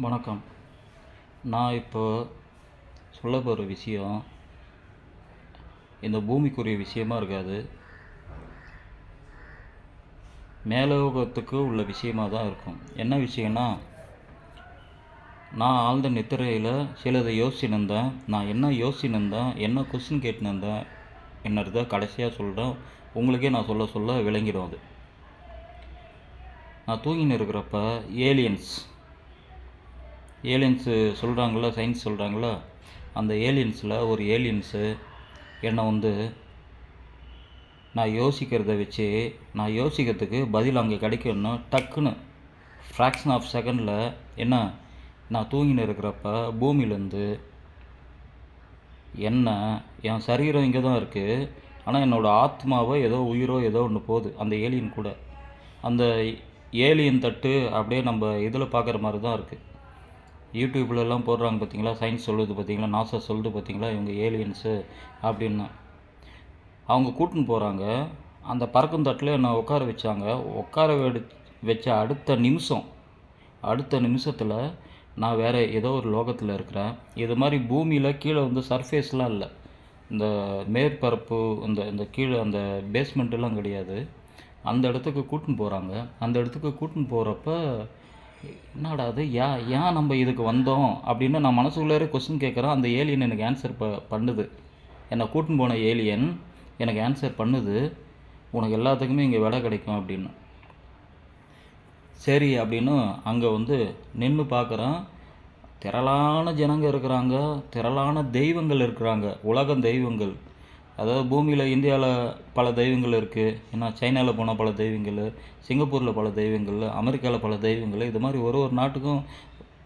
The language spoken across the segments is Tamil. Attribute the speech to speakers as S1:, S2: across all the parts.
S1: வணக்கம். நான் இப்போ சொல்ல போகிற விஷயம் இந்த பூமிக்குரிய விஷயமா இருக்காது. மேலோகத்துக்கு உள்ள விஷயமா தான் இருக்கும். என்ன விஷயம்னா நான் ஆழ்ந்த நித்திரையில் சிலதை யோசிச்சுருந்தேன். நான் என்ன யோசிச்சுருந்தேன்? என்ன கொஸ்டின் கேட்டுருந்தேன்? என்னது கடைசியாக சொல்கிறேன் உங்களுக்கே நான் சொல்ல சொல்ல விளங்கிடும் அது. நான் தூங்கின்னு இருக்கிறப்ப ஏலியன்ஸ் ஏலியன்ஸு சொல்கிறாங்கள சயின்ஸ் சொல்கிறாங்கள அந்த ஏலியன்ஸில் ஒரு ஏலியன்ஸு என்னை வந்து நான் யோசிக்கிறத வச்சு நான் யோசிக்கிறதுக்கு பதில் அங்கே கிடைக்கும்னு டக்குன்னு ஃப்ராக்ஷன் ஆஃப் செகண்டில் என்ன நான் தூங்கின்னு இருக்கிறப்ப பூமியிலேருந்து என்ன என் சரீரம் இங்கே தான் இருக்குது ஆனால் என்னோடய ஆத்மாவோ ஏதோ உயிரோ ஏதோ ஒன்று போகுது அந்த ஏலியன் கூட. அந்த ஏலியன் தட்டு அப்படியே நம்ம இதில் பார்க்குற மாதிரி தான் இருக்குது யூடியூப்லலாம் போடுறாங்க பார்த்தீங்களா? சயின்ஸ் சொல்லுது பார்த்தீங்களா? நாசா சொல்லுது பார்த்தீங்களா? இவங்க ஏலியன்ஸு அப்படின்னு. அவங்க கூட்டின்னு போகிறாங்க அந்த பறக்கும் தட்டில் என்னை உட்கார வச்சாங்க. உட்கார வச்ச அடுத்த நிமிஷம் அடுத்த நிமிஷத்தில் நான் வேறு ஏதோ ஒரு லோகத்தில் இருக்கிறேன். இது மாதிரி பூமியில் கீழே வந்து சர்ஃபேஸ்லாம் இல்லை. இந்த மேற்பரப்பு இந்த இந்த கீழே அந்த பேஸ்மெண்ட்டெல்லாம் கிடையாது. அந்த இடத்துக்கு கூட்டின்னு போகிறாங்க அந்த இடத்துக்கு கூட்டின்னு போகிறப்ப என்னடா அது ஏன் ஏன் நம்ம இதுக்கு வந்தோம்? அப்படின்னு நான் மனசுக்குள்ளாரே கொஸ்டின் கேட்குறேன். அந்த ஏலியன் எனக்கு ஆன்சர் ப பண்ணுது. என்னை கூட்டின்னு போன ஏலியன் எனக்கு ஆன்சர் பண்ணுது. உனக்கு எல்லாத்துக்குமே இங்கே விலை கிடைக்கும் அப்படின்னு. சரி அப்படின்னு அங்கே வந்து நின்று பார்க்குறேன். திரளான ஜனங்க இருக்கிறாங்க. திரளான தெய்வங்கள் இருக்கிறாங்க. உலக தெய்வங்கள். அதாவது பூமியில் இந்தியாவில் பல தெய்வங்கள் இருக்குது ஏன்னா சைனாவில் போனால் பல தெய்வங்கள் சிங்கப்பூரில் பல தெய்வங்கள் அமெரிக்காவில் பல தெய்வங்கள் இது மாதிரி ஒரு ஒரு நாட்டுக்கும்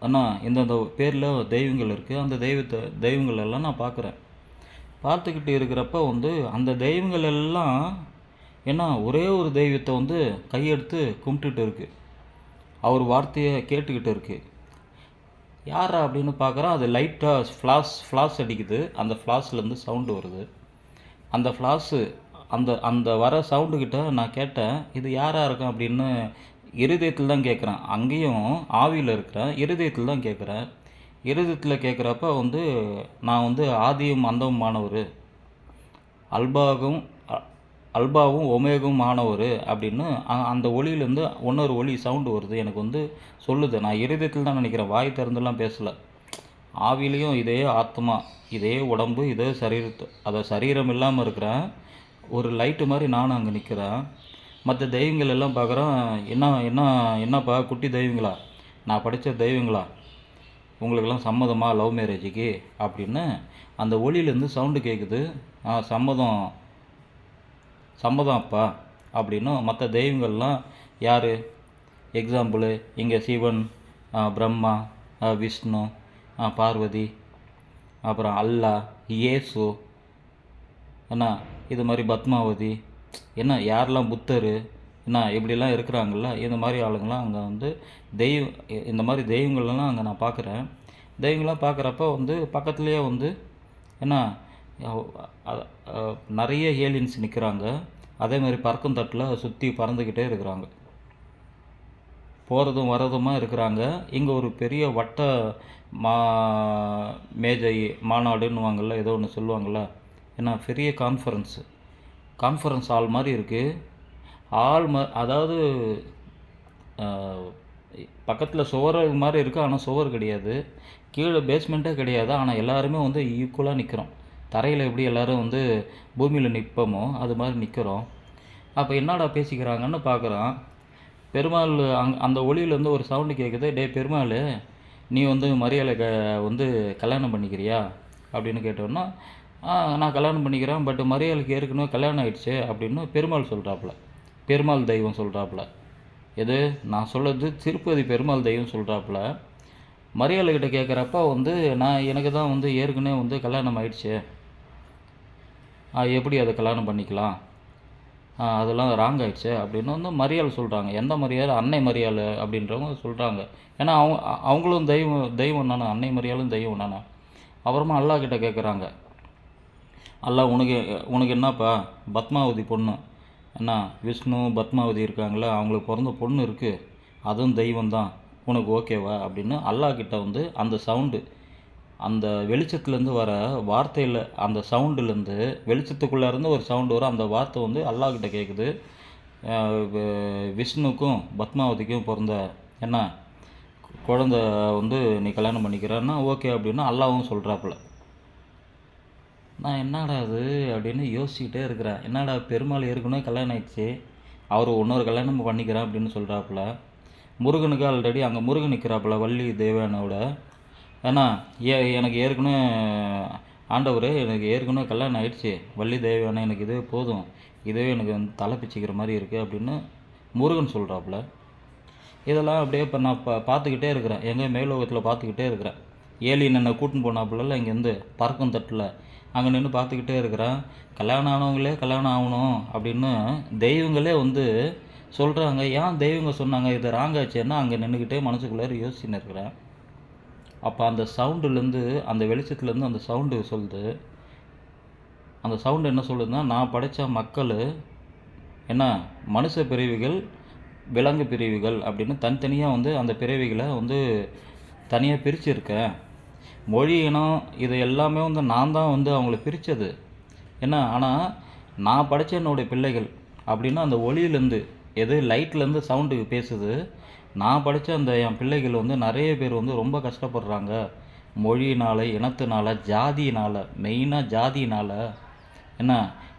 S1: அண்ணா இந்தந்த பேரில் தெய்வங்கள் இருக்குது அந்த தெய்வத்தை தெய்வங்கள் எல்லாம் நான் பார்க்குறேன் பார்த்துக்கிட்டு இருக்கிறப்ப வந்து அந்த தெய்வங்கள் எல்லாம் ஏன்னா ஒரே ஒரு தெய்வத்தை வந்து கையெடுத்து கும்பிட்டுட்டு இருக்குது அவர் வார்த்தையை கேட்டுக்கிட்டு இருக்குது யாரா அப்படின்னு பார்க்குறோம் அது லைட்டாக ஃப்ளாஷ் ஃப்ளாஷ் அடிக்குது. அந்த ஃப்ளாஷ்லேருந்து சவுண்டு வருது. அந்த ஃப்ளாஸு அந்த அந்த வர சவுண்டுக்கிட்ட நான் கேட்டேன் இது யாராக இருக்கும் அப்படின்னு இருதயத்தில் தான் கேட்குறேன். அங்கேயும் ஆவியில் இருக்கிறேன் இருதயத்தில் தான் கேட்குறேன் இருதயத்தில் கேட்குறப்ப வந்து நான் வந்து ஆதியும் அந்தமுமானவர் அல்பாகும் அல்பாவும் ஒமேகும் மாணவர் அப்படின்னு அந்த ஒளியிலேருந்து இன்னொரு ஒளி சவுண்டு வருது. எனக்கு வந்து சொல்லுது. நான் இருதயத்தில் தான் நினைக்கிறேன். வாய் திறந்துலாம் பேசலை. ஆவிலையும் இதே ஆத்மா இதே உடம்பு இதே சரீரத்து அதை சரீரம் இல்லாமல் இருக்கிறேன் ஒரு லைட்டு மாதிரி நானும் அங்கே நிற்கிறேன் மற்ற தெய்வங்கள் எல்லாம் பார்க்குறேன் என்ன என்ன என்னப்பா குட்டி தெய்வங்களா? நான் படித்த தெய்வங்களா? உங்களுக்கெல்லாம் சம்மதமா லவ் மேரேஜுக்கு அப்படின்னு அந்த ஒளியிலேருந்து சவுண்டு கேட்குது ஆ சம்மதம் சம்மதம் அப்பா அப்படின்னு மற்ற தெய்வங்கள்லாம் யார்? எக்ஸாம்பிள் இங்கே சிவன் பிரம்மா விஷ்ணு பார்வதி அப்புறம் அல்லா இயேசு என்ன இது மாதிரி பத்மாவதி என்ன யாரெல்லாம் புத்தர் என்ன இப்படிலாம் இருக்கிறாங்கள இந்த மாதிரி ஆளுங்களாம் அங்கே வந்து தெய்வ இந்த மாதிரி தெய்வங்கள்லாம் அங்கே நான் பார்க்குறேன். தெய்வங்களாம் பார்க்குறப்ப வந்து பக்கத்துலேயே வந்து என்ன நிறைய ஏலியன்ஸ் நிற்கிறாங்க அதே மாதிரி பறக்கும் தட்டில் சுற்றி பறந்துக்கிட்டே இருக்கிறாங்க. போகிறதும் வரதுமா இருக்கிறாங்க. இங்கே ஒரு பெரிய வட்ட மா மேஜை மாநாடுன்னுவாங்கள்ல ஏதோ ஒன்று சொல்லுவாங்கள்ல ஏன்னா பெரிய கான்ஃபரன்ஸு கான்ஃபரன்ஸ் ஹால் மாதிரி இருக்குது ஆள் ம அதாவது பக்கத்தில் சுவர் மாதிரி இருக்குது ஆனால் சுவர் கிடையாது. கீழே பேஸ்மெண்ட்டே கிடையாது. ஆனால் எல்லாருமே வந்து ஈக்குவலாக நிற்கிறோம் தரையில் எப்படி எல்லோரும் வந்து பூமியில் நிற்போமோ அது மாதிரி நிற்கிறோம் அப்போ என்னடா பேசிக்கிறாங்கன்னு பார்க்குறான் பெருமாள் அங் அந்த ஒளியிலேருந்து ஒரு சவுண்டு கேட்குது டே பெருமாள் நீ வந்து மரியாதை க வந்து கல்யாணம் பண்ணிக்கிறியா? அப்படின்னு கேட்டோன்னா நான் கல்யாணம் பண்ணிக்கிறேன் பட் மரியாளுக்கு ஏற்கனவே கல்யாணம் ஆகிடுச்சு அப்படின்னு பெருமாள் சொல்கிறாப்புல பெருமாள் தெய்வம் சொல்கிறாப்புல எது? நான் சொல்கிறது திருப்பதி பெருமாள் தெய்வம் சொல்கிறாப்புல மரியாதைக்கிட்ட கேட்குறப்ப வந்து நான் எனக்கு தான் வந்து ஏற்கனவே வந்து கல்யாணம் ஆயிடுச்சு. ஆ, எப்படி அதை கல்யாணம் பண்ணிக்கலாம்? அதெல்லாம் ராங் ஆயிடுச்சு அப்படின்னு வந்து மரியாள் சொல்கிறாங்க எந்த மரியாதை? அன்னை மரியாதை அப்படின்றவங்க சொல்கிறாங்க ஏன்னா அவங்க அ- அவங்களும் தெய்வம் தெய்வம் தானே. அன்னை மரியாலும் தெய்வம் தானே. அப்புறமா அல்லாஹ் கிட்ட கேட்குறாங்க அல்லாஹ் உனக்கு உனக்கு என்னப்பா? பத்மாவதி பொண்ணு. என்ன விஷ்ணு பத்மாவதி இருக்காங்களே அவங்களுக்கு பிறந்த பொண்ணு இருக்குது அதுவும் தெய்வம் தான் உனக்கு ஓகேவா அப்படின்னு அல்லாஹ் கிட்ட வந்து அந்த சவுண்டு அந்த வெளிச்சத்துலேருந்து வர வார்த்தையில் அந்த சவுண்டுலேருந்து வெளிச்சத்துக்குள்ளே இருந்து ஒரு சவுண்டு வரும். அந்த வார்த்தை வந்து அல்லாஹ்கிட்ட கேட்குது விஷ்ணுக்கும் பத்மாவதிக்கும் பிறந்த என்ன? குழந்த வந்து நீ கல்யாணம் பண்ணிக்கிறான்னா ஓகே அப்படின்னா அல்லாவும் சொல்கிறாப்புல நான் என்னடா அது அப்படின்னு யோசிச்சுக்கிட்டே இருக்கிறேன். என்னடா பெருமாள் ஏற்கனவே கல்யாணம் ஆயிடுச்சு. அவர் இன்னொரு கல்யாணம் பண்ணிக்கிறேன் அப்படின்னு சொல்கிறாப்புல முருகனுக்கு ஆல்ரெடி அங்கே முருகன் நிற்கிறாப்புல வள்ளி தேவனோட. ஏன்னா ஏ எனக்கு ஏற்கனவே ஆண்டவர் எனக்கு ஏற்கனவே கல்யாணம் ஆயிடுச்சு. வள்ளி தேவயானே எனக்கு இதுவே போதும். இதுவே எனக்கு வந்து தலை பிச்சுக்கிற மாதிரி இருக்குது அப்படின்னு முருகன் சொல்கிறாப்புல இதெல்லாம் அப்படியே இப்போ நான் பா பார்த்துக்கிட்டே இருக்கிறேன். எங்கே மேலோகத்தில் பார்த்துக்கிட்டே இருக்கிறேன். ஏலியன் என்னை கூட்டின்னு போனாப்புல இங்கேருந்து பறக்கும் தட்டில். அங்கே நின்று பார்த்துக்கிட்டே இருக்கிறேன். கல்யாணம் ஆனவங்களே கல்யாணம் ஆகணும் அப்படின்னு தெய்வங்களே வந்து சொல்கிறாங்க ஏன் தெய்வங்க சொன்னாங்க? இது ராங்காச்சேன்னா அங்கே நின்றுக்கிட்டே மனசுக்குள்ளே யோசிச்சுன்னு இருக்கிறேன். அப்போ அந்த சவுண்டுலேருந்து அந்த வெளிச்சத்துலேருந்து அந்த சவுண்டு சொல்லுது. அந்த சவுண்டு என்ன சொல்லுதுன்னா நான் படைத்த மக்கள் என்ன மனுஷ பிரிவுகள் விலங்கு பிரிவுகள் அப்படின்னு தனித்தனியாக வந்து அந்த பிறவிகளை வந்து தனியாக பிரிச்சுருக்கேன். மொழி இனம் இது எல்லாமே வந்து நான் தான் வந்து அவங்கள பிரித்தது என்ன ஆனால் நான் படித்த என்னுடைய பிள்ளைகள் அப்படின்னா அந்த ஒளியிலேருந்து எது லைட்லேருந்து சவுண்டு பேசுது நான் படித்த அந்த என் பிள்ளைகள் வந்து நிறைய பேர் வந்து ரொம்ப கஷ்டப்படுறாங்க. மொழியினால் இனத்தினால ஜாதியினால் மெயினாக ஜாதியினால். என்ன?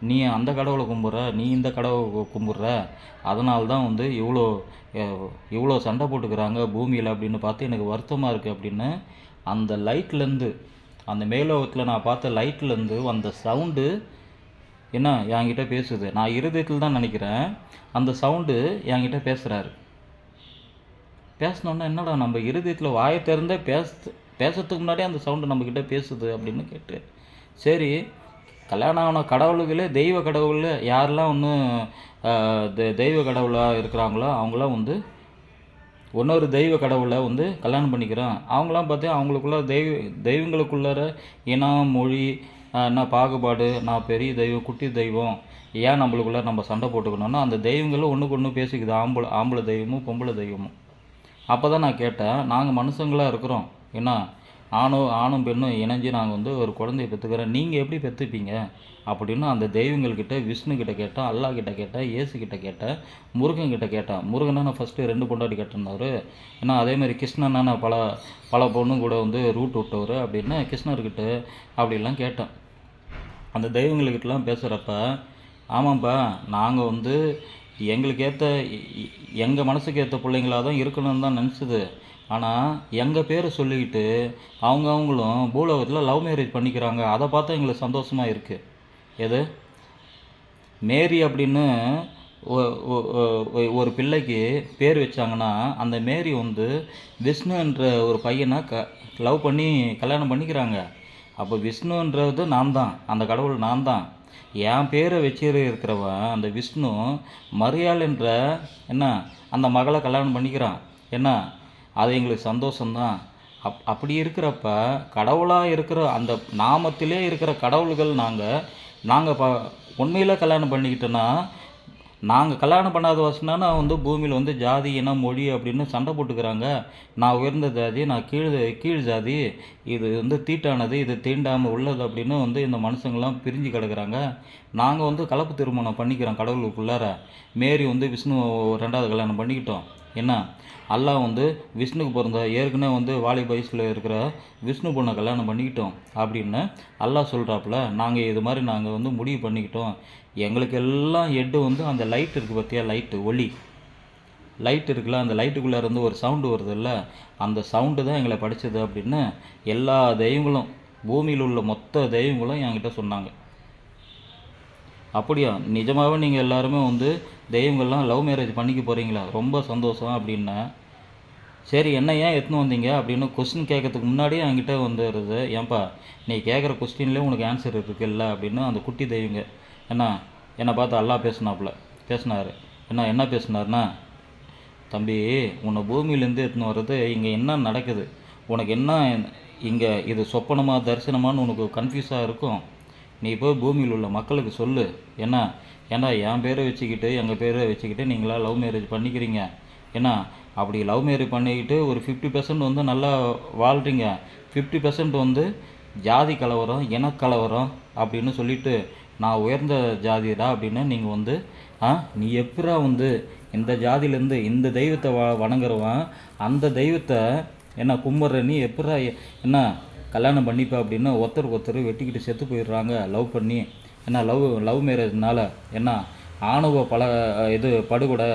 S1: நீ அந்த கடவுளை கும்பிட்ற நீ இந்த கடவுளை கும்பிட்ற அதனால தான் வந்து இவ்வளோ இவ்வளோ சண்டை போட்டுக்கிறாங்க பூமியில் அப்படின்னு பார்த்து எனக்கு வருத்தமாக இருக்குது அப்படின்னு அந்த லைட்லேருந்து அந்த மேலோகத்தில் நான் பார்த்த லைட்லேருந்து வந்த சவுண்டு என்ன? என்கிட்ட பேசுது. நான் இருதயத்தில் தான் நினைக்கிறேன். அந்த சவுண்டு என்கிட்ட பேசுகிறாரு பேசினோன்னா என்னடா நம்ம இருதயத்தில் வாயை திறந்தே பேச பேசுறதுக்கு முன்னாடியே அந்த சவுண்டு நம்மக்கிட்ட பேசுது அப்படின்னு கேட்டு. சரி கல்யாணம் ஆன கடவுளுகளே தெய்வ கடவுள் யாரெல்லாம் ஒன்றும் தெய்வ கடவுளாக இருக்கிறாங்களோ அவங்களாம் வந்து இன்னொரு தெய்வ கடவுளை வந்து கல்யாணம் பண்ணிக்கிறோம் அவங்களாம் பார்த்து அவங்களுக்குள்ள தெய்வ தெய்வங்களுக்குள்ளார இனம் மொழி என்ன பாகுபாடு நான் பெரிய தெய்வம் குட்டி தெய்வம் ஏன் நம்மளுக்குள்ள நம்ம சண்டை போட்டுக்கணும்னா அந்த தெய்வங்களும் ஒன்றுக்கு ஒன்று பேசிக்குது. ஆம்பளை ஆம்பளை தெய்வமும் பொம்பளை தெய்வமும். அப்போ தான் நான் கேட்டேன் நாங்கள் மனுஷங்களாக இருக்கிறோம். என்ன? ஆணும் ஆணும் பெண்ணும் இணைஞ்சு நாங்கள் வந்து ஒரு குழந்தைய பெற்றுக்கிறோம் நீங்கள் எப்படி பெற்றுப்பீங்க? அப்படின்னு அந்த தெய்வங்கள்கிட்ட விஷ்ணு கிட்ட கேட்டேன் அல்லாஹ் கிட்ட கேட்டேன் ஏசுக்கிட்ட கிட்ட கேட்டேன் முருகன் கிட்ட கேட்டேன். முருகனை நான் ஃபஸ்ட்டு ரெண்டு பொண்டாட்டி கேட்டிருந்தவர் ஏன்னா அதேமாதிரி கிருஷ்ணனான பல பல பொண்ணு கூட வந்து ரூட் விட்டவர் அப்படின்னு கிருஷ்ணர்கிட்ட அப்படிலாம் கேட்டேன். அந்த தெய்வங்கள்கிட்டலாம் பேசுகிறப்ப ஆமாம்ப்பா நாங்கள் வந்து எங்களுக்கு ஏற்ற எங்கள் மனசுக்கு ஏற்ற பிள்ளைங்களாக தான் இருக்கணும்னு தான் நினச்சிது. ஆனால் எங்கள் பேரை சொல்லிக்கிட்டு அவங்க அவங்களும் பூலோகத்தில் லவ் மேரேஜ் பண்ணிக்கிறாங்க. அதை பார்த்தா எங்களுக்கு சந்தோஷமாக இருக்குது எது? மேரி அப்படின்னு ஒ- ஒரு பிள்ளைக்கு பேர் வச்சாங்கன்னா அந்த மேரி வந்து விஷ்ணுன்ற ஒரு பையனை க லவ் பண்ணி கல்யாணம் பண்ணிக்கிறாங்க. அப்போ விஷ்ணுன்றது நான் தான் அந்த கடவுள் நான் தான் என் பேரை வச்சு இருக்கிறவன் அந்த விஷ்ணு மரியாள் என்ற என்ன அந்த மகளை கல்யாணம் பண்ணிக்கிறான். என்ன அது எங்களுக்கு சந்தோஷம்தான். அப் அப்படி இருக்கிறப்ப கடவுளாக இருக்கிற அந்த நாமத்திலே இருக்கிற கடவுள்கள் நாங்கள் நாங்கள் ப உண்மையில் கல்யாணம் பண்ணிக்கிட்டோன்னா நாங்கள் கல்யாணம் பண்ணாத வசனானா வந்து பூமியில் வந்து ஜாதி இனம் மொழி அப்படின்னு சண்டை போட்டுக்கிறாங்க. நான் உயர்ந்த ஜாதி நான் கீழ் கீழ் ஜாதி இது வந்து தீட்டானது இது தீண்டாமல் உள்ளது அப்படின்னு வந்து இந்த மனுஷங்கள்லாம் பிரிஞ்சு கிடக்குறாங்க. நாங்கள் வந்து கலப்பு திருமணம் பண்ணிக்கிறோம் கடவுளுக்குள்ளார. மேரி வந்து விஷ்ணு ரெண்டாவது கல்யாணம் பண்ணிக்கிட்டோம். என்ன? அல்லாஹ் வந்து விஷ்ணுக்கு பிறந்த ஏற்கனவே வந்து வாலி வயசில் இருக்கிற விஷ்ணு பொண்ணை கல்யாணம் பண்ணிக்கிட்டோம் அப்படின்னு அல்லாஹ் சொல்கிறாப்புல நாங்கள் இது மாதிரி நாங்கள் வந்து முடிவு பண்ணிக்கிட்டோம். எங்களுக்கு எல்லாம் ஹெட்டு வந்து அந்த லைட் இருக்குது பார்த்தியா லைட்டு ஒளி. லைட் இருக்குல்ல அந்த லைட்டுக்குள்ளே இருந்து ஒரு சவுண்டு வருதுல்ல அந்த சவுண்டு தான் எங்களை படித்தது அப்படின்னு எல்லா தெய்வங்களும் பூமியில் உள்ள மொத்த தெய்வங்களும் என்கிட்ட சொன்னாங்க. அப்படியா? நிஜமாகவே நீங்கள் எல்லாருமே வந்து தெய்வங்கள்லாம் லவ் மேரேஜ் பண்ணிக்க போகிறீங்களா ரொம்ப சந்தோஷம் அப்படின்னா. சரி என்ன ஏன் எடுத்துன்னு வந்தீங்க அப்படின்னு கொஸ்டின் கேட்கறதுக்கு முன்னாடியே என்கிட்ட வந்துடுது. ஏன்பா நீ கேட்குற கொஸ்டின்லேயே உனக்கு ஆன்சர் இருக்குல்ல அப்படின்னு அந்த குட்டி தெய்வங்க என்ன? என்னை பார்த்து அல்லாஹ் பேசினாப்புல. பேசினார். என்ன என்ன பேசினார்னா தம்பி உன்னை பூமியிலேருந்து எடுத்துன்னு வர்றது இங்கே என்ன நடக்குது? உனக்கு என்ன இங்கே இது சொப்பனமா தரிசனமான்னு உனக்கு கன்ஃபியூஸாக இருக்கும்? நீ போய் பூமியில் உள்ள மக்களுக்கு சொல்லு. என்ன? ஏன்னா என் பேரை வச்சுக்கிட்டு எங்கள் பேரை வச்சுக்கிட்டு நீங்களா லவ் மேரேஜ் பண்ணிக்கிறீங்க. ஏன்னா அப்படி லவ் மேரேஜ் பண்ணிக்கிட்டு ஒரு ஃபிஃப்டி பர்சன்ட் வந்து நல்லா வாழ்கிறீங்க ஃபிஃப்டி பர்சன்ட் வந்து ஜாதி கலவரம் இனக்கலவரம் அப்படின்னு சொல்லிட்டு நான் உயர்ந்த ஜாதிடா அப்படின்னு நீங்கள் வந்து ஆ நீ எப்படா வந்து இந்த ஜாதியிலேருந்து இந்த தெய்வத்தை வ வணங்குறவன் அந்த தெய்வத்தை என்ன கும்பிட்ற நீ எப்படா என்ன கல்யாணம் பண்ணிப்ப அப்படின்னு ஒருத்தருக்கு ஒருத்தர் வெட்டிக்கிட்டு செத்து போயிடுறாங்க லவ் பண்ணி. என்ன லவ் லவ் மேரேஜ்னால என்ன ஆணவ பல இது படுகொலை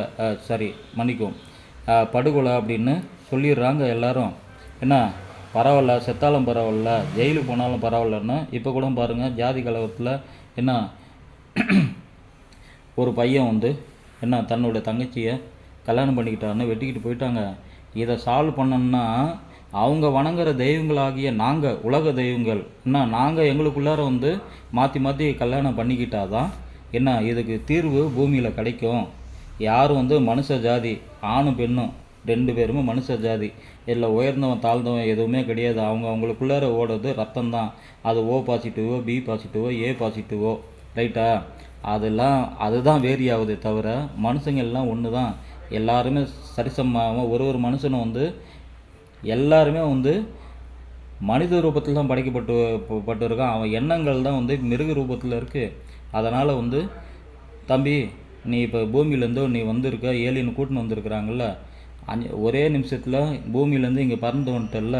S1: சாரி மன்னிக்கும். படுகொலை அப்படின்னு சொல்லிடுறாங்க எல்லாரும். என்ன பரவாயில்ல செத்தாலும் பரவாயில்ல ஜெயிலுக்கு போனாலும் பரவாயில்லன்னு இப்போ கூட பாருங்கள் ஜாதி கலவரத்தில் என்ன ஒரு பையன் வந்து என்ன தன்னோட தங்கச்சியை கல்யாணம் பண்ணிக்கிட்டான்னு வெட்டிக்கிட்டு போயிட்டாங்க. இதை சால்வ் பண்ணணுன்னா அவங்க வணங்குற தெய்வங்களாகிய நாங்கள் உலக தெய்வங்கள் என்ன நாங்கள் எங்களுக்குள்ளார வந்து மாற்றி மாற்றி கல்யாணம் பண்ணிக்கிட்டாதான் என்ன இதுக்கு தீர்வு பூமியில் கிடைக்கும். யார் வந்து மனுஷ ஜாதி ஆணும் பெண்ணும் ரெண்டு பேருமே மனுஷ ஜாதி. இல்லை உயர்ந்தவன் தாழ்ந்தவன் எதுவுமே கிடையாது. அவங்க அவங்களுக்குள்ளார ஓடுறது ரத்தம் தான் அது ஓ பாசிட்டிவோ பி பாசிட்டிவோ ஏ பாசிட்டிவோ. ரைட்டா அதெல்லாம் அதுதான் வேரி ஆகுதே தவிர மனுஷங்கள்லாம் ஒன்று தான் எல்லாருமே சரிசமமாக ஒரு ஒரு மனுஷனும் வந்து எல்லாருமே வந்து மனித ரூபத்தில் தான் படைக்கப்பட்டு பட்டிருக்கான். அவன் எண்ணங்கள் தான் வந்து மிருக ரூபத்தில் இருக்குது அதனால் வந்து தம்பி நீ இப்போ பூமியிலேருந்து நீ வந்திருக்க ஏலியன் கூட்டின்னு வந்திருக்கிறாங்கல்ல அஞ்சு ஒரே நிமிஷத்தில் பூமியிலேருந்து இங்கே பறந்து வந்துட்டல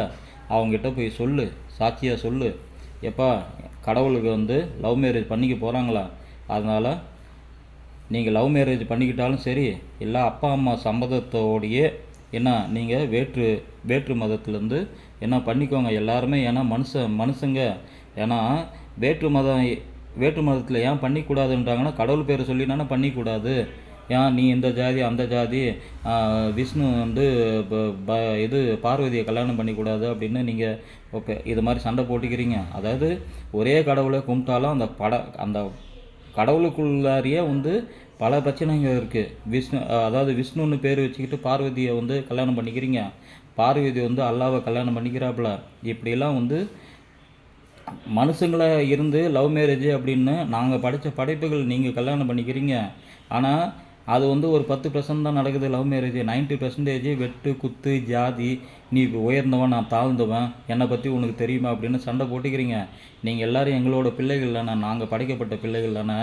S1: அவங்ககிட்ட போய் சொல்லு சாட்சியாக சொல்லு. எப்பா கடவுளுக்கு வந்து லவ் மேரேஜ் பண்ணிக்க போகிறாங்களா அதனால் நீங்கள் லவ் மேரேஜ் பண்ணிக்கிட்டாலும் சரி இல்லை அப்பா அம்மா சம்மதத்தோடையே என்ன நீங்கள் வேற்று வேற்று மதத்துலேருந்து என்ன பண்ணிக்கோங்க எல்லாருமே ஏன்னா மனுஷ மனுஷங்க. ஏன்னா வேற்று மதம் வேற்று மதத்தில் ஏன் பண்ணிக்கூடாதுன்றாங்கன்னா கடவுள் பேரை சொல்லினானே பண்ணிக்கூடாது. ஏன் நீ இந்த ஜாதி அந்த ஜாதி விஷ்ணு வந்து ப- ப- இது பார்வதியை கல்யாணம் பண்ணிக்கூடாது அப்படின்னு நீங்கள் ஓகே இது மாதிரி சண்டை போட்டுக்கிறீங்க. அதாவது ஒரே கடவுளை கும்பிட்டாலும் அந்த பட அந்த கடவுளுக்குள்ளாரியே வந்து பல பிரச்சனைகள் இருக்குது விஷ்ணு அதாவது விஷ்ணுன்னு பேர் வச்சுக்கிட்டு பார்வதியை வந்து கல்யாணம் பண்ணிக்கிறீங்க. பார்வதி வந்து அல்லாவை கல்யாணம் பண்ணிக்கிறாப்புல. இப்படிலாம் வந்து மனுஷங்களாக இருந்து லவ் மேரேஜ் அப்படின்னு நாங்கள் படித்த படைப்புகள் நீங்கள் கல்யாணம் பண்ணிக்கிறீங்க. ஆனால் அது வந்து ஒரு பத்து பர்சன்ட் தான் நடக்குது லவ் மேரேஜ் 90% பர்சன்டேஜ் வெட்டு குத்து ஜாதி நீ உயர்ந்தவன் நான் தாழ்ந்தவன் என்னை பற்றி உனக்கு தெரியுமா அப்படின்னு சண்டை போட்டுக்கிறீங்க. நீங்கள் எல்லோரும் எங்களோட பிள்ளைகள் தானே நாங்கள் படைக்கப்பட்ட பிள்ளைகள் தானே.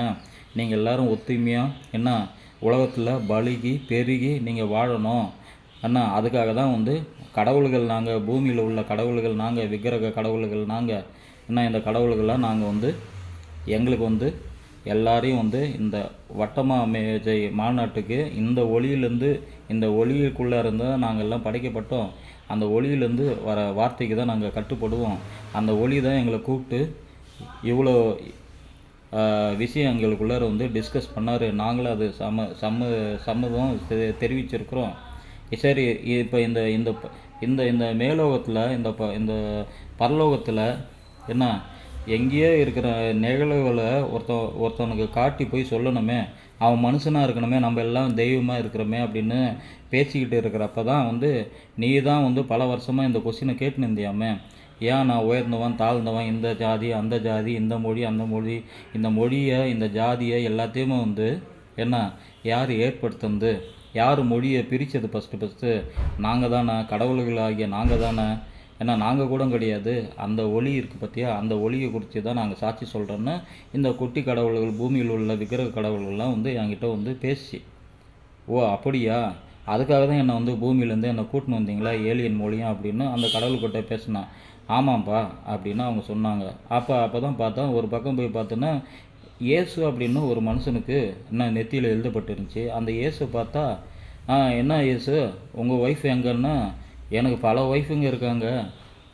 S1: நீங்கள் எல்லாரும் ஒத்துமையாக என்ன உலகத்தில் பழுகி பெருகி நீங்கள் வாழணும். அண்ணா அதுக்காக தான் வந்து கடவுள்கள் நாங்கள் பூமியில் உள்ள கடவுள்கள் நாங்கள் விக்கிரக கடவுள்கள் நாங்கள் என்ன இந்த கடவுள்கள்லாம் நாங்கள் வந்து எங்களுக்கு வந்து எல்லாரையும் வந்து இந்த வட்டமா மேஜை மாநாட்டுக்கு இந்த ஒளியிலேருந்து இந்த ஒளிக்குள்ளே இருந்து நாங்கள் எல்லாம் படைக்கப்பட்டோம். அந்த ஒளியிலேருந்து வர வார்த்தைக்கு தான் நாங்கள் கட்டுப்படுவோம். அந்த ஒளி தான் எங்களை கூப்பிட்டு இவ்வளோ விஷயம் எங்களுக்குள்ளார வந்து டிஸ்கஸ் பண்ணார். நாங்களும் அது சம சம்ம சம்மதம் தெ- தெரிவிச்சிருக்கிறோம். சரி இப்போ இந்த இந்த இந்த இந்த மேலோகத்தில் இந்த ப இந்த பரலோகத்தில் என்ன எங்கேயோ இருக்கிற நிகழ்வுகளை ஒருத்தன் ஒருத்தவனுக்கு காட்டி போய் சொல்லணுமே அவன் மனுஷனாக இருக்கணுமே நம்ம எல்லாம் தெய்வமாக இருக்கிறோமே அப்படின்னு பேசிக்கிட்டு இருக்கிறப்ப தான் வந்து நீ தான் வந்து பல வருஷமாக இந்த கொஸ்டினை கேட்டுன்னு இருந்தியாமே. ஏன் நான் உயர்ந்தவன் தாழ்ந்தவன் இந்த ஜாதி அந்த ஜாதி இந்த மொழி அந்த மொழி இந்த மொழியை இந்த ஜாதியை எல்லாத்தையுமே வந்து என்ன யார் ஏற்படுத்துனது? யார் மொழியை பிரித்தது ஃபஸ்ட்டு ஃபஸ்ட்டு நாங்கள் தானே கடவுள்களாகிய நாங்கள் தானே ஏன்னா நாங்கள் கூட கிடையாது. அந்த ஒளி இருக்குது பார்த்தியா அந்த ஒளியை குறித்து தான் நாங்கள் சாட்சி சொல்கிறோன்னு இந்த குட்டி கடவுள்கள் பூமியில் உள்ள விக்கிரக கடவுள்கள்லாம் வந்து என்கிட்ட வந்து பேசி ஓ அப்படியா? அதுக்காக தான் என்னை வந்து பூமியிலேருந்து என்னை கூட்டின்னு வந்தீங்களா? ஏலியன் மொழியும் அப்படின்னு அந்த கடவுள்கிட்ட பேசினான் ஆமாம்ப்பா அப்படின்னு அவங்க சொன்னாங்க. அப்போ அப்போ தான் பார்த்தா ஒரு பக்கம் போய் பார்த்தோன்னா இயேசு அப்படின்னு ஒரு மனுஷனுக்கு என்ன நெத்தியில் எழுதப்பட்டிருந்துச்சு. அந்த இயேசு பார்த்தா ஆ என்ன இயேசு உங்கள் ஒய்ஃப் எங்கன்னா எனக்கு பல ஒய்ஃபுங்க இருக்காங்க.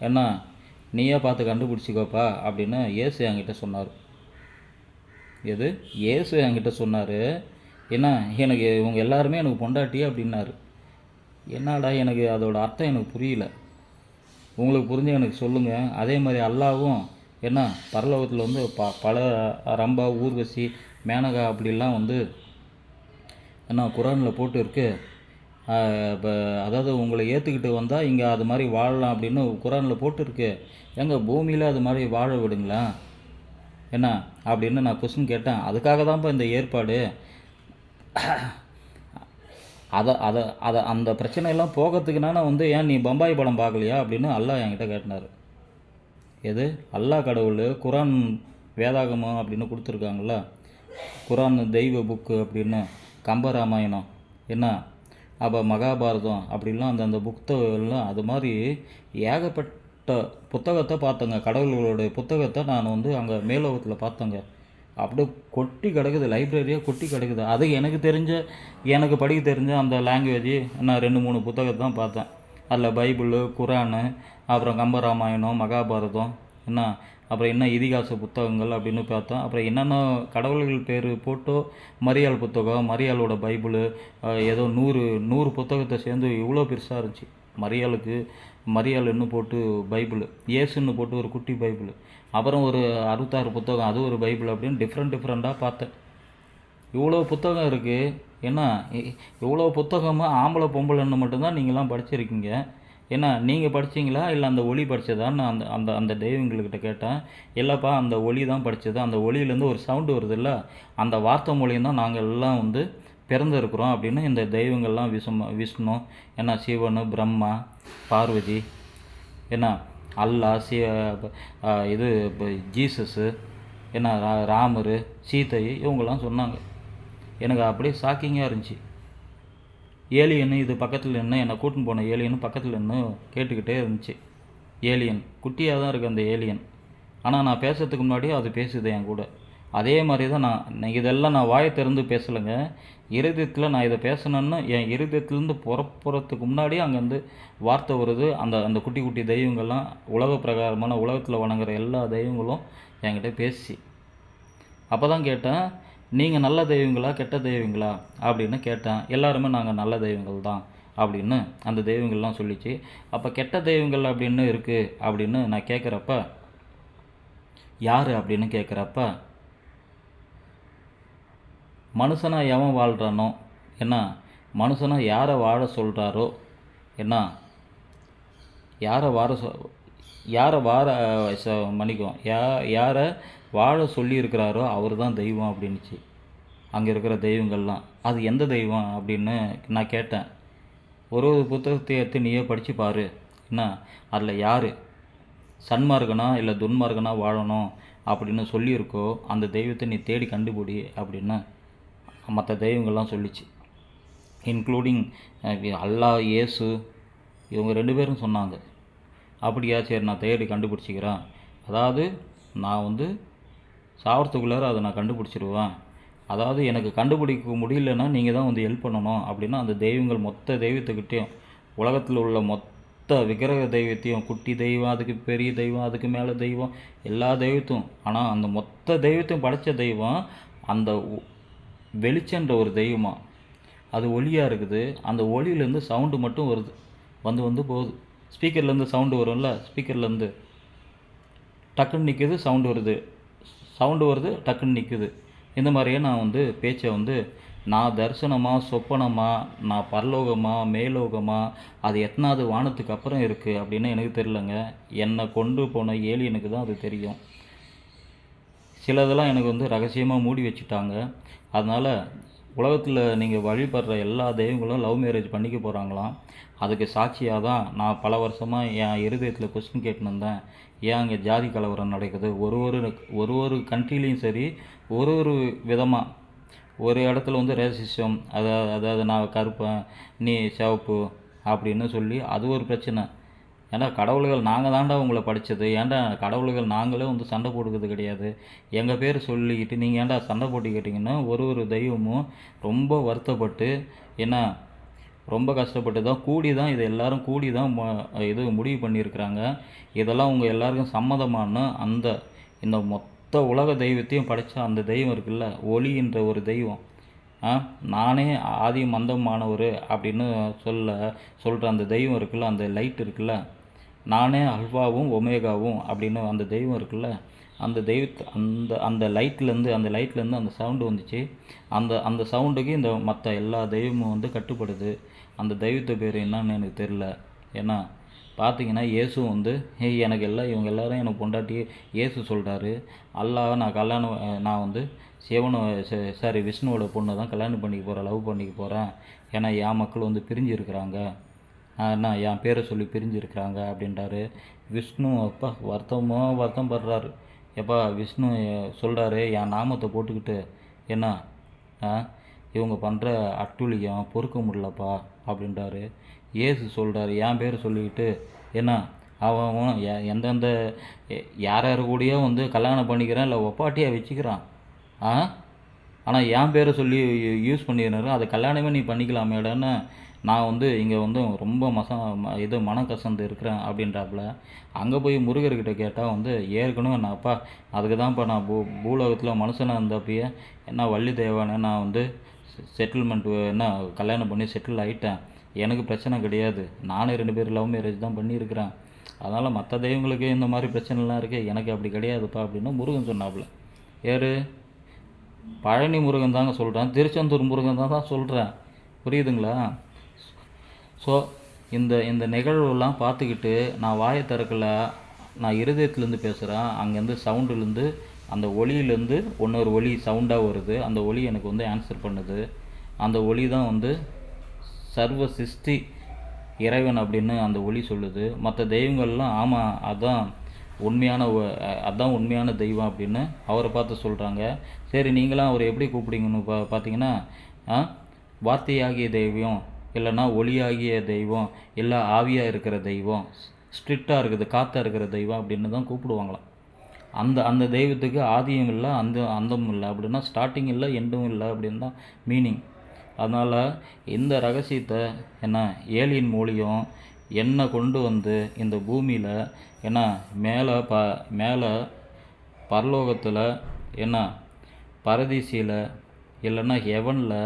S1: என்ன நீயே பார்த்து கண்டுபிடிச்சிக்கோப்பா அப்படின்னு இயேசு என்கிட்ட சொன்னார். எது? இயேசு என்கிட்ட சொன்னார் என்ன எனக்கு இவங்க எல்லாருமே எனக்கு பொண்டாட்டி அப்படின்னாரு. என்னடா எனக்கு அதோடய அர்த்தம் எனக்கு புரியல. உங்களுக்கு புரிஞ்சு எனக்கு சொல்லுங்கள் அதே மாதிரி அல்லாவும் என்ன பரலோகத்தில் வந்து ப பல ரம்பா ஊர்வசி மேனகா அப்படிலாம் வந்து என்ன குரானில் போட்டு இருக்குது இப்போ அதாவது உங்களை ஏற்றுக்கிட்டு வந்தால் இங்கே அது மாதிரி வாழலாம் அப்படின்னு குரானில் போட்டிருக்கு. எங்கள் பூமியில் அது மாதிரி வாழ விடுங்களா? என்ன? அப்படின்னு நான் கொஸ்டின் கேட்டேன். அதுக்காக தான்ப்பா இந்த ஏற்பாடு. அதை அதை அதை அந்த பிரச்சனையெல்லாம் போகிறதுக்குனால வந்து ஏன் நீ பம்பாய் படம் பார்க்கலையா அப்படின்னு அல்லாஹ் என்கிட்ட கேட்டினார். எது? அல்லாஹ் கடவுள் குரான் வேதாகமம் அப்படின்னு கொடுத்துருக்காங்கள குரான் தெய்வ புக்கு அப்படின்னு. கம்பராமாயணம். என்ன? அப்போ மகாபாரதம் அப்படிலாம் அந்த அந்த அது மாதிரி ஏகப்பட்ட புத்தகத்தை பார்த்தேங்க. கடவுள்களுடைய புத்தகத்தை நான் வந்து அங்கே மேலோகத்தில் பார்த்தேங்க. அப்படியே கொட்டி கிடக்குது லைப்ரரியாக கொட்டி கிடக்குது. அது எனக்கு தெரிஞ்ச எனக்கு படிக்க தெரிஞ்ச அந்த லாங்குவேஜ் நான் ரெண்டு மூணு புத்தகத்தை தான் பார்த்தேன். அதில் பைபிள் குரானு அப்புறம் கம்பராமாயணம் மகாபாரதம் என்ன? அப்புறம் என்ன இதிகாச புத்தகங்கள் அப்படின்னு பார்த்தோம். அப்புறம் என்னென்ன கடவுள்கள் பேர் போட்டோ மரியாள் புத்தகம் மரியாளோட பைபிள் ஏதோ நூறு நூறு புத்தகத்தை சேர்ந்து இவ்வளோ பெருசாக இருந்துச்சு. மரியாளுக்கு மரியாள்னு போட்டு பைபிள் இயேசுன்னு போட்டு ஒரு குட்டி பைபிள் அப்புறம் ஒரு அறுபத்தாறு புத்தகம் அது ஒரு பைபிள் அப்படின்னு டிஃப்ரெண்ட் டிஃப்ரெண்ட்டாக பார்த்தேன். இவ்வளோ புத்தகம் இருக்குது என்ன இ- இவ்வளோ புத்தகமாக ஆம்பளை பொம்பளைன்னு மட்டும்தான் நீங்களாம் படிச்சிருக்கீங்க. ஏன்னா நீங்கள் படிச்சீங்களா? இல்லை அந்த ஒளி படித்ததான்னு அந்த அந்த அந்த தெய்வங்கள்கிட்ட கேட்டேன். இல்லைப்பா அந்த ஒளி தான் படித்தது அந்த ஒளியிலேருந்து ஒரு சவுண்டு வருதுல்ல அந்த வார்த்தை மூலியம் தான் நாங்கள் எல்லாம் வந்து பிறந்திருக்கிறோம் அப்படின்னு இந்த தெய்வங்கள்லாம் விஷ்ணு விஷ்ணு என்ன சிவனு பிரம்மா பார்வதி என்ன அல்லாஹ் சி இது ஜீசஸ்ஸு ஜீசஸு என்ன ரா ராமர் சீதை இவங்கெல்லாம் சொன்னாங்க. எனக்கு அப்படியே ஷாக்கிங்காக இருந்துச்சு. ஏலியன் இது பக்கத்தில் நின்று என்னை கூட்டின்னு போன ஏலியன் பக்கத்தில் நின்று கேட்டுக்கிட்டே இருந்துச்சு. ஏலியன். குட்டியாக தான் இருக்குது அந்த ஏலியன். ஆனால் நான் பேசுறதுக்கு முன்னாடி அது பேசுது என் கூட. அதே மாதிரி தான் நான் இதெல்லாம் நான் வாயை திறந்து பேசலைங்க. இருதயத்தில் நான் இதை பேசணுன்னு என் இருதயத்துலேருந்து புறப்புறத்துக்கு முன்னாடி அங்கேருந்து வார்த்தை வருது. அந்த அந்த குட்டி குட்டி தெய்வங்கள்லாம் உலக பிரகாரமான உலகத்தில் வணங்குற எல்லா தெய்வங்களும் என்கிட்ட பேசி. அப்போ தான் கேட்டேன் நீங்கள் நல்ல தெய்வங்களா கெட்ட தெய்வங்களா அப்படின்னு கேட்டேன். எல்லாருமே நாங்கள் நல்ல தெய்வங்கள் தான் அப்படின்னு அந்த தெய்வங்கள்லாம் சொல்லிச்சு. அப்போ கெட்ட தெய்வங்கள் அப்படின்னு இருக்குது அப்படின்னு நான் கேட்குறப்ப யார் அப்படின்னு கேட்குறப்ப மனுஷனா எவன் வாழ்கிறானோ என்ன மனுஷனாக யாரை வாழ சொல்கிறாரோ என்ன யாரை வாழ சொ யாரை வார ச மன்னிக்கும் யா யாரை வாழ சொல்லியிருக்கிறாரோ அவர் தான் தெய்வம் அப்படின்னுச்சு. அங்கே இருக்கிற தெய்வங்கள்லாம். அது எந்த தெய்வம் அப்படின்னு நான் கேட்டேன். ஒரு ஒரு புத்தகத்தை எடுத்து நீயே படித்து பாரு. என்ன? அதில் யார்? சன்மார்க்கனா இல்லை துன்மார்க்கனா வாழணும் அப்படின்னு சொல்லியிருக்கோ அந்த தெய்வத்தை நீ தேடி கண்டுபிடி அப்படின்னு மற்ற தெய்வங்கள்லாம் சொல்லிச்சு. இன்க்ளூடிங் அல்லாஹ் இயேசு இவங்க ரெண்டு பேரும் சொன்னாங்க. அப்படியா? சரி நான் தேடி கண்டுபிடிச்சிக்கிறேன். அதாவது நான் வந்து சாவறதுக்குள்ளார அதை நான் கண்டுபிடிச்சிருவேன். அதாவது எனக்கு கண்டுபிடிக்க முடியலன்னா நீங்கள் தான் வந்து ஹெல்ப் பண்ணணும். அப்படின்னா அந்த தெய்வங்கள் மொத்த தெய்வத்துக்கிட்டேயும் உலகத்தில் உள்ள மொத்த விக்கிரக தெய்வத்தையும் குட்டி தெய்வம் அதுக்கு பெரிய தெய்வம் அதுக்கு மேலே தெய்வம் எல்லா தெய்வத்தையும் ஆனால் அந்த மொத்த தெய்வத்தையும் படைச்ச தெய்வம் அந்த வெளிச்சன்ற ஒரு தெய்வமாக அது ஒளியாக இருக்குது. அந்த ஒளியிலேருந்து சவுண்டு மட்டும் வருது வந்து வந்து போகுது. ஸ்பீக்கர்லேருந்து சவுண்டு வரும்ல ஸ்பீக்கர்லேருந்து டக்குன்னு நிற்குது சவுண்டு வருது. சவுண்டு வருது டக்குன்னு நிற்குது இந்த மாதிரியே நான் வந்து பேச்சை வந்து நான் தரிசனமா சொப்பனமா நான் பரலோகமாக மேலோகமா அது எத்தனாவது வானத்துக்கு அப்புறம் இருக்குது அப்படின்னு எனக்கு தெரிலங்க என்னை கொண்டு போன ஏலியனுக்கு தான் அது தெரியும். சிலதெல்லாம் எனக்கு வந்து ரகசியமாக மூடி வச்சுட்டாங்க. அதனால் உலகத்தில் நீங்கள் வழிபடுற எல்லா தெய்வங்களும் லவ் மேரேஜ் பண்ணிக்க போகிறாங்களாம் அதுக்கு சாட்சியாக தான் நான் பல வருஷமாக என் இருதயத்தில் கொஸ்டின் கேட்டுன்னு இருந்தேன் ஏன் அங்கே ஜாதி கலவரம் நடக்குது? ஒரு ஒரு ஒரு ஒரு கண்ட்ரிலையும் சரி ஒரு ஒரு விதமாக ஒரு இடத்துல வந்து ரேசிசம் அதாவது அதாவது நான் கருப்பேன் நீ சிவப்பு அப்படின்னு சொல்லி அது ஒரு பிரச்சனை. ஏன்னா கடவுள்கள் நாங்கள் தாண்டா உங்களை படித்தது ஏன்டா கடவுள்கள் நாங்களே வந்து சண்டை போட்டுக்கிறது கிடையாது? எங்கள் பேர் சொல்லிக்கிட்டு நீங்கள் ஏன்டா சண்டை போட்டுக்கிட்டிங்கன்னா ஒரு ஒரு தெய்வமும் ரொம்ப வருத்தப்பட்டு என்ன ரொம்ப கஷ்டப்பட்டு தான் கூடி தான் இது எல்லோரும் கூடி தான் இது முடிவு பண்ணியிருக்கிறாங்க. இதெல்லாம் உங்கள் எல்லாருக்கும் சம்மதமான அந்த இந்த மொத்த உலக தெய்வத்தையும் படைச்ச அந்த தெய்வம் இருக்குல்ல ஒளின்ற ஒரு தெய்வம். ஆ நானே ஆதி மந்தமானவர் அப்படின்னு சொல்ல சொல்கிற அந்த தெய்வம் இருக்குல்ல அந்த லைட் இருக்குல்ல நானே அல்வாவும் ஒமேகாவும் அப்படின்னு அந்த தெய்வம் இருக்குல்ல அந்த தெய்வத்து அந்த அந்த லைட்லேருந்து அந்த லைட்லேருந்து அந்த சவுண்டு வந்துச்சு. அந்த அந்த சவுண்டுக்கு இந்த மற்ற எல்லா தெய்வமும் வந்து கட்டுப்படுது. அந்த தெய்வத்து பேர் என்னன்னு எனக்கு தெரில ஏன்னா பார்த்தீங்கன்னா இயேசு வந்து "ஏய், எனக்கு எல்லாம் இவங்க எல்லோரும் எனக்கு பொண்டாட்டி இயேசு சொல்கிறாரு அல்லாஹ் நான் கல்யாணம் நான் வந்து சிவனை சாரி விஷ்ணுவோட பொண்ணை தான் கல்யாணம் பண்ணிக்க போகிறேன் லவ் பண்ணிக்க போகிறேன் ஏன்னா என் மக்கள் வந்து பிரிஞ்சு இருக்கிறாங்க என்ன என் பேரை சொல்லி பிரிஞ்சிருக்கிறாங்க அப்படின்றாரு. விஷ்ணு அப்பா வருத்தமோ வருத்தம் படுறாரு எப்பா விஷ்ணு சொல்கிறாரு என் நாமத்தை போட்டுக்கிட்டு. என்ன ஆ இவங்க பண்ணுற அட்டுழியம் பொறுக்க முடியலப்பா அப்படின்றாரு. ஏசு சொல்கிறாரு என் பேர் சொல்லிக்கிட்டு என்ன அவன் அவன் எ- எந்தெந்த யார் யார் கூடயோ வந்து கல்யாணம் பண்ணிக்கிறான் இல்லை ஒப்பாட்டியாக வச்சுக்கிறான். ஆ? ஆனால் என் பேரை சொல்லி யூஸ் பண்ணிடுறாரு அதை கல்யாணமே நீ பண்ணிக்கலாமேடான்னு நான் வந்து இங்கே வந்து ரொம்ப மச ம- இது மன கசந்து இருக்கிறேன் அப்படின்றாப்புல. அங்கே போய் முருகர்கிட்ட கேட்டால் வந்து ஏற்கனவே நான் அப்பா அதுக்கு தான்ப்பா நான் பூ பூலோகத்தில் மனுஷனாக இருந்தப்பயே என்ன வள்ளி தேவானே நான் வந்து செட்டில்மெண்ட் என்ன கல்யாணம் பண்ணி செட்டில் ஆகிட்டேன் எனக்கு பிரச்சனை கிடையாது. நானே ரெண்டு பேர் லவ் மேரேஜ் தான் பண்ணியிருக்கிறேன். அதனால் மற்ற தெய்வங்களுக்கு இந்த மாதிரி பிரச்சனைலாம் இருக்குது எனக்கு அப்படி கிடையாதுப்பா அப்படின்னு முருகன் சொன்னாப்புல. யார்? பழனி முருகன் தாங்க சொல்கிறேன் திருச்செந்தூர் முருகன் தான் தான் சொல்கிறேன் புரியுதுங்களா? ஸோ இந்த இந்த நிகழ்வுலாம் பார்த்துக்கிட்டு நான் வாயை திறக்கல. நான் இருதயத்துலேருந்து பேசுகிறேன் அங்கேருந்து சவுண்டுலேருந்து அந்த ஒளியிலேருந்து இன்னொரு ஒலி சவுண்டாக வருது. அந்த ஒலி எனக்கு வந்து ஆன்சர் பண்ணுது. அந்த ஒலி தான் வந்து சர்வ சிருஷ்டி இறைவன் அப்படின்னு அந்த ஒளி சொல்லுது. மற்ற தெய்வங்கள்லாம் ஆமாம் அதான் உண்மையான ஒ- அதான் உண்மையான தெய்வம் அப்படின்னு அவரை பார்த்து சொல்கிறாங்க சரி நீங்களாம் அவரை எப்படி கூப்பிடுங்கன்னு பா பார்த்தீங்கன்னா வார்த்தையாகிய தெய்வம் இல்லைன்னா ஒளியாகிய தெய்வம் இல்லை ஆவியாக இருக்கிற தெய்வம் ஸ்ட்ரிக்டாக இருக்குது காற்றாக இருக்கிற தெய்வம் அப்படின்னு தான் கூப்பிடுவாங்களாம். அந்த அந்த தெய்வத்துக்கு ஆதியும் இல்லை அந்த அந்தமும் இல்லை. அப்படின்னா ஸ்டார்டிங் இல்லை எண்டும் இல்லை அப்படின்னு தான் மீனிங் அதனால் இந்த ரகசியத்தை என்ன ஏலியன் மூலியம் என்னை கொண்டு வந்து இந்த பூமியில் என்ன மேலே ப மேலே பரலோகத்தில் என்ன பரதீசியில் இல்லைன்னா ஹெவனில்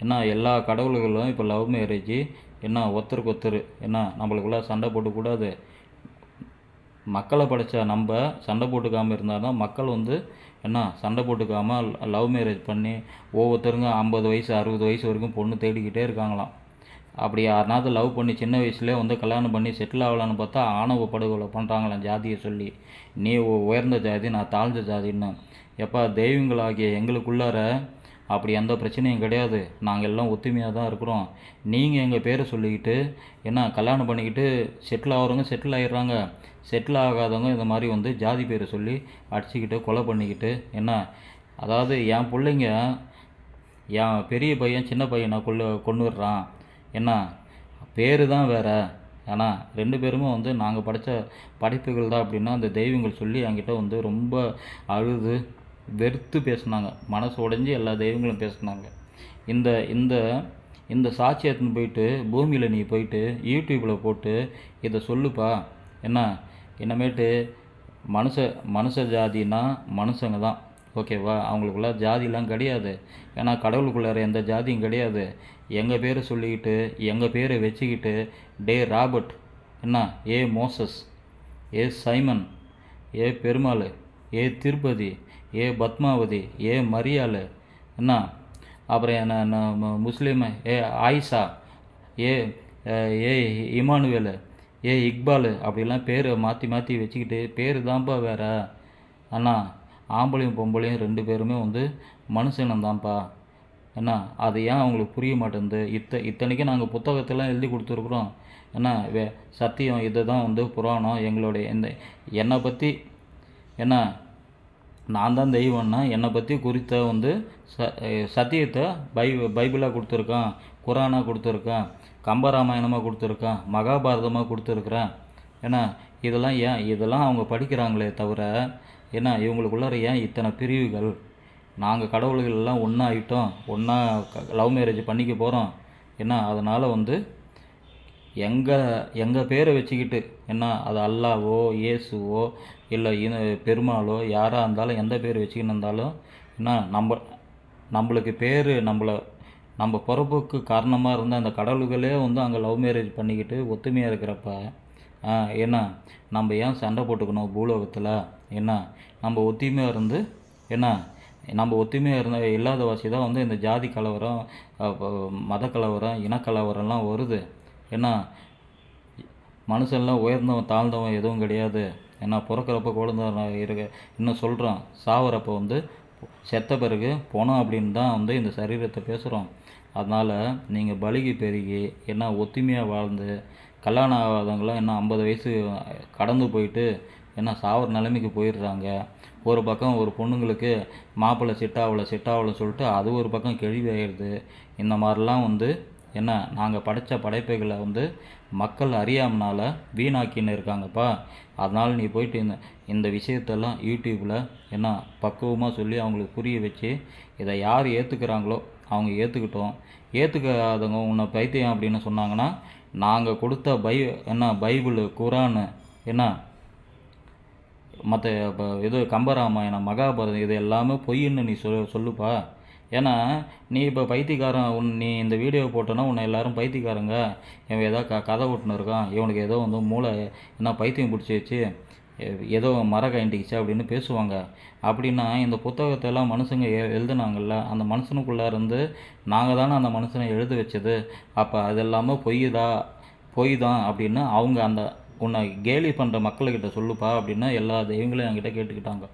S1: என்ன எல்லா கடவுள்களும் இப்போ லவ் மேரேஜ் என்ன ஒருத்தருக்கு ஒருத்தர் என்ன நம்மளுக்குள்ள சண்டை போட்டுக்கூடாது மக்களை படைச்சா நம்ம சண்டை போட்டுக்காமல் இருந்தால் தான் மக்கள் வந்து என்ன சண்டை போட்டுக்காமல் லவ் மேரேஜ் பண்ணி ஒவ்வொருத்தருங்க ஐம்பது வயசு அறுபது வயசு வரைக்கும் பொண்ணு தேடிக்கிட்டே இருக்காங்களாம். அப்படி யாருனாவது லவ் பண்ணி சின்ன வயசுலேயே வந்து கல்யாணம் பண்ணி செட்டில் ஆகலான்னு பார்த்தா ஆணவ படுகொலை பண்ணுறாங்களாம் ஜாதியை சொல்லி. நீ உயர்ந்த ஜாதி நான் தாழ்ந்த ஜாதின்னு. எப்பா தெய்வங்களாகிய எங்களுக்குள்ளார அப்படி எந்த பிரச்சனையும் கிடையாது. நாங்கள் எல்லாம் ஒத்துமையாக தான் இருக்கிறோம். நீங்கள் எங்கள் பேரை சொல்லிக்கிட்டு என்ன கல்யாணம் பண்ணிக்கிட்டு செட்டில் ஆகிறவங்க செட்டில் ஆகிடுறாங்க செட்டில் ஆகாதவங்க இந்த மாதிரி வந்து ஜாதி பேரை சொல்லி அடிச்சுக்கிட்டு கொலை பண்ணிக்கிட்டு என்ன அதாவது என் பிள்ளைங்க என் பெரிய பையன் சின்ன பையனை கொண்டு கொண்டு வர்றான் என்ன பேர் தான் வேறு. ஏன்னா ரெண்டு பேருமே வந்து நாங்கள் படித்த படைப்புகள் தான் அப்படின்னா அந்த தெய்வங்கள் சொல்லி என்கிட்ட வந்து ரொம்ப அழுது. வெறுத்து பேசினாங்க. மனசு உடைஞ்சு எல்லா தெய்வங்களும் பேசுனாங்க. இந்த இந்த இந்த சாட்சி எடுத்துன்னு போயிட்டு பூமியில் நீ போயிட்டு யூடியூப்பில் போட்டு இதை சொல்லுப்பா. என்ன இனிமேட்டு மனுஷ மனுஷ ஜாதினா மனுஷங்க தான். ஓகேவா? அவங்களுக்குள்ள ஜாதிலாம் கிடையாது. ஏன்னா கடவுளுக்குள்ளார எந்த ஜாதியும் கிடையாது. எங்கள் பேரை சொல்லிக்கிட்டு எங்கள் பேரை வச்சுக்கிட்டு டே ராபர்ட் என்ன? ஏ மோசஸ் ஏ சைமன் ஏ பெருமாள் ஏ திருப்பதி ஏ பத்மாவதி ஏ மரியாள். என்ன அப்புறம் என்ன என்ன முஸ்லீம் ஏ ஆயிஷா ஏ ஏ இமானுவேலு ஏ இக்பாலு அப்படிலாம் பேரை மாற்றி மாற்றி வச்சுக்கிட்டு பேர் தான்ப்பா வேற. அண்ணா ஆம்பளையும் பொம்பளையும் ரெண்டு பேருமே வந்து மனுஷனம் தான்ப்பா என்ன அது ஏன் அவங்களுக்கு புரிய மாட்டேங்குது இத்த இத்தனைக்கும் நாங்கள் புத்தகத்தெல்லாம் எழுதி கொடுத்துருக்குறோம். என்ன வே சத்தியம் இதுதான் வந்து புராணம். எங்களுடைய இந்த என்னை பற்றி என்ன நான் தான் தெய்வம்னா என்னை பற்றி குறித்த வந்து ச சத்தியத்தை பை பைபிளாக கொடுத்துருக்கான் குரானாக கொடுத்துருக்கான் கம்பராமாயணமாக கொடுத்துருக்கான் மகாபாரதமாக கொடுத்துருக்குறேன். ஏன்னா இதெல்லாம் ஏன் இதெல்லாம் அவங்க படிக்கிறாங்களே தவிர ஏன்னா இவங்களுக்குள்ளார ஏன் இத்தனை பிரிவுகள்? நாங்கள் கடவுள்கள் எல்லாம் ஒன்றா ஆகிட்டோம் ஒன்றா லவ் மேரேஜ் பண்ணிக்க போகிறோம் ஏன்னா அதனால் வந்து எங்கள் எங்கள் பேரை வச்சுக்கிட்டு என்ன அது அல்லாவோ இயேசுவோ இல்லை இன பெருமாளோ யாராக இருந்தாலும் எந்த பேர் வச்சுக்கின்னு இருந்தாலும் என்ன நம்ம நம்மளுக்கு பேர் நம்மளை நம்ம பிறப்புக்கு காரணமாக இருந்த அந்த கடவுள்களே வந்து அங்கே லவ் மேரேஜ் பண்ணிக்கிட்டு ஒத்துமையாக இருக்கிறப்ப ஆ, என்ன நம்ம ஏன் சண்டை போட்டுக்கணும் பூலோகத்தில்? என்ன நம்ம ஒத்துமையாக இருந்து என்ன நம்ம ஒத்துமையாக இருந்த இல்லாத வாசி தான் வந்து இந்த ஜாதி கலவரம் மத கலவரம் இனக்கலவரம்லாம் வருது. ஏன்னா மனுஷன்லாம் உயர்ந்தவன் தாழ்ந்தவன் எதுவும் கிடையாது. ஏன்னா பிறக்கிறப்ப குழந்தை இருக்க இன்னும் சொல்கிறோம் சாவறப்ப வந்து செத்த பிறகு போனோம் அப்படின்னு தான் வந்து இந்த சரீரத்தை பேசுகிறோம் அதனால் நீங்கள் பலிகி பெருகி என்ன ஒத்துமையாக வாழ்ந்து கல்யாணம் ஆகாதவங்களாம் என்ன ஐம்பது வயசு கடந்து போயிட்டு என்ன சாவர நிலைமைக்கு போயிடுறாங்க. ஒரு பக்கம் ஒரு பொண்ணுங்களுக்கு மாப்பிள்ளை செட் ஆகலை சொல்லிட்டு அது ஒரு பக்கம் கேள்வி ஆயிடுது இந்த மாதிரிலாம் வந்து என்ன நாங்கள் படைத்த படைப்புகளை வந்து மக்கள் அறியாமனால வீணாக்கின்னு இருக்காங்கப்பா. அதனால் நீ போயிட்டு இந்த இந்த விஷயத்தெல்லாம் யூடியூப்பில் என்ன பக்குவமாக சொல்லி அவங்களுக்கு புரிய வச்சு இதை யார் ஏற்றுக்கிறாங்களோ அவங்க ஏற்றுக்கிட்டோம் ஏற்றுக்காதவங்க உன்னை பைத்தியம் அப்படின்னு சொன்னாங்கன்னா நாங்கள் கொடுத்த பை என்ன பைபிள் குரானு என்ன மற்ற இப்போ இது கம்பராமாயணம் மகாபாரதம் இது எல்லாமே பொய்ன்னு நீ சொல் சொல்லுப்பா. ஏன்னா நீ இப்போ பைத்தியக்காரன் உன் நீ இந்த வீடியோ போட்டோன்னா உன்னை எல்லாரும் பைத்தியக்காரங்க. இவன் ஏதோ க கதை ஓட்டுன்னு இருக்கான். இவனுக்கு ஏதோ வந்து மூளை என்ன பைத்தியம் பிடிச்சிச்சு ஏதோ மர கைண்டிக்கிச்சு அப்படின்னு பேசுவாங்க. அப்படின்னா இந்த புத்தகத்தை எல்லாம் மனுஷங்க எ எழுதுனாங்கல்ல அந்த மனுஷனுக்குள்ளே இருந்து நாங்கள் தானே அந்த மனுஷனை எழுத வச்சது. அப்போ அது இல்லாமல் பொய்யுதா? பொய் தான் அப்படின்னு அவங்க அந்த உன்னை கேலி பண்ணுற மக்கள்கிட்ட சொல்லுப்பா அப்படின்னு எல்லா தெய்வங்களையும் என்கிட்ட கேட்டுக்கிட்டாங்க.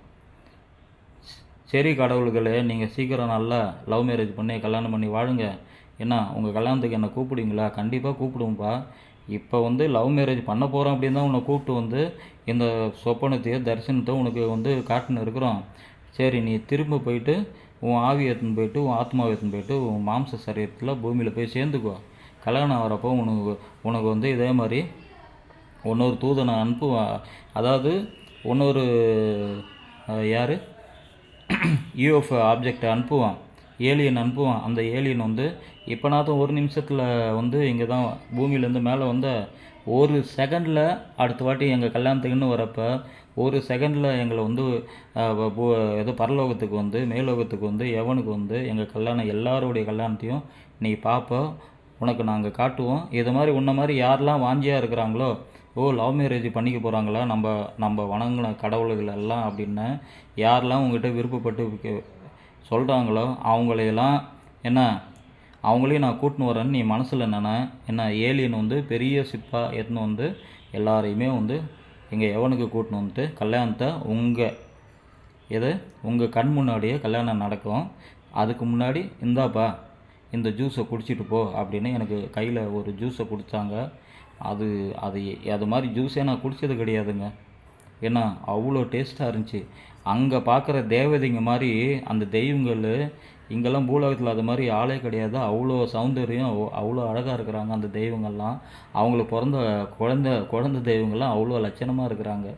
S1: சரி கடவுள்களே நீங்கள் சீக்கிரம் நல்லா லவ் மேரேஜ் பண்ணி கல்யாணம் பண்ணி வாழுங்க. என்ன உங்கள் கல்யாணத்துக்கு என்னை கூப்பிடுவீங்களா? கண்டிப்பாக கூப்பிடுவோம்ப்பா. இப்போ வந்து லவ் மேரேஜ் பண்ண போகிறோம் அப்படின்னு தான் உன்னை கூப்பிட்டு வந்து இந்த சொப்பனத்தையோ தரிசனத்தை உனக்கு வந்து காட்டுன்னு இருக்கிறோம். சரி நீ திரும்ப போயிட்டு உன் ஆவி எடுத்துன்னு போயிட்டு உன் ஆத்மாவை எடுத்துன்னு போயிட்டு உன் மாம்ச சரீரத்தில் பூமியில் போய் சேர்ந்துக்கோ. கல்யாணம் ஆகிறப்போ உனக்கு உனக்கு வந்து இதே மாதிரி இன்னொரு தூதனை அனுப்புவான் அதாவது இன்னொரு யார்? யூஎஃப் ஆப்ஜெக்டை அனுப்புவான். ஏலியன் அனுப்புவான். அந்த ஏலியன் வந்து இப்போனாச்சும் ஒரு நிமிஷத்தில் வந்து இங்கே தான் பூமியிலேருந்து மேலே வந்த ஒரு செகண்டில் அடுத்த வாட்டி எங்கள் கல்யாணத்துக்குன்னு வரப்போ ஒரு செகண்டில் எங்களை வந்து ஏதோ பரலோகத்துக்கு வந்து மேலோகத்துக்கு வந்து எவனுக்கு வந்து எங்கள் கல்யாணம் எல்லாருடைய கல்யாணத்தையும் நீ பார்ப்ப உனக்கு நாங்கள் காட்டுவோம். இது மாதிரி உன்ன மாதிரி யாரெல்லாம் வாஞ்சியாக இருக்கிறாங்களோ ஓ லவ் மேரேஜ் பண்ணிக்க போகிறாங்களா நம்ம நம்ம வணங்கின கடவுள்கள் எல்லாம் அப்படின்னு யாரெல்லாம் உங்ககிட்ட விருப்பப்பட்டு சொல்கிறாங்களோ அவங்களையெல்லாம் என்ன அவங்களையும் நான் கூட்டின்னு வரேன்னு நீ மனசில் என்னென்ன என்ன ஏலியன் வந்து பெரிய சிப்பாக எடுத்துன்னு வந்து எல்லாரையுமே வந்து எங்கள் எவனுக்கு கூட்டின்னு வந்துட்டு கல்யாணத்தை உங்கள் எது உங்கள் கண் முன்னாடியே கல்யாணம் நடக்கும். அதுக்கு முன்னாடி இந்தாப்பா இந்த ஜூஸை குடிச்சிட்டு போ அப்படின்னு எனக்கு கையில் ஒரு ஜூஸை கொடுத்தாங்க. அது அது அது மாதிரி ஜூஸே நான் குடித்தது கிடையாதுங்க. ஏன்னா அவ்வளோ டேஸ்ட்டாக இருந்துச்சு. அங்கே பார்க்குற தேவதைங்க மாதிரி அந்த தெய்வங்கள் இங்கெல்லாம் பூலோகத்தில் அது மாதிரி ஆளே கிடையாது. அவ்வளோ சௌந்தரியம் அவ்- அவ்வளோ அழகாக இருக்கிறாங்க அந்த தெய்வங்கள்லாம். அவங்களுக்கு பிறந்த குழந்த குழந்த தெய்வங்கள்லாம் அவ்வளோ லட்சணமாக இருக்கிறாங்க.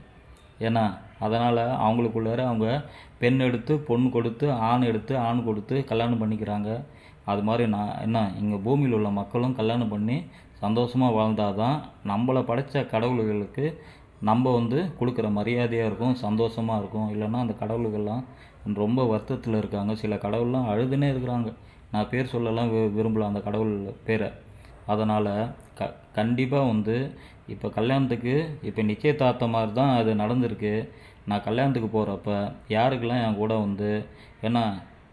S1: ஏன்னா அதனால் அவங்களுக்குள்ளார அவங்க பெண் எடுத்து பொண்ணு கொடுத்து ஆண் எடுத்து ஆண் கொடுத்து கல்யாணம் பண்ணிக்கிறாங்க. அது மாதிரி நான் என்ன இங்கே பூமியில் உள்ள மக்களும் கல்யாணம் பண்ணி சந்தோஷமாக வாழ்ந்தால் தான் நம்மளை படைத்த கடவுள்களுக்கு நம்ம வந்து கொடுக்குற மரியாதையாக இருக்கும் சந்தோஷமாக இருக்கும். இல்லைன்னா அந்த கடவுள்கள்லாம் ரொம்ப வருத்தத்தில் இருக்காங்க. சில கடவுள்லாம் அழுதுனே இருக்கிறாங்க. நான் பேர் சொல்லலாம் வி- விரும்பலாம் அந்த கடவுள் பேரை. அதனால் க கண்டிப்பாக வந்து இப்போ கல்யாணத்துக்கு இப்போ நிச்சயதார்த்த மாதிரி தான் அது நடந்திருக்கு. நான் கல்யாணத்துக்கு போகிறப்ப யாருக்கெல்லாம் என் கூட வந்து ஏன்னா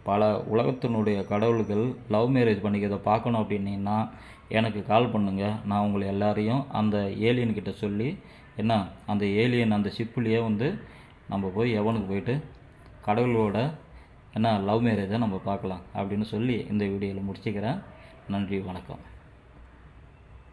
S1: பல உலகத்தினுடைய கடவுள்கள் லவ் மேரேஜ் பண்ணிக்கிறத பார்க்கணும் அப்படின்னீங்கன்னா எனக்கு கால் பண்ணுங்கள் நான் உங்களை எல்லாரையும் அந்த ஏலியன்கிட்ட சொல்லி என்ன அந்த ஏலியன் அந்த ஷிப்புலேயே வந்து நம்ம போய் எவனுக்கு போயிட்டு கடவுளோட என்ன லவ் மேரேஜை நம்ம பார்க்கலாம் அப்படின்னு சொல்லி இந்த வீடியோவில் முடிச்சுக்கிறேன். நன்றி வணக்கம்.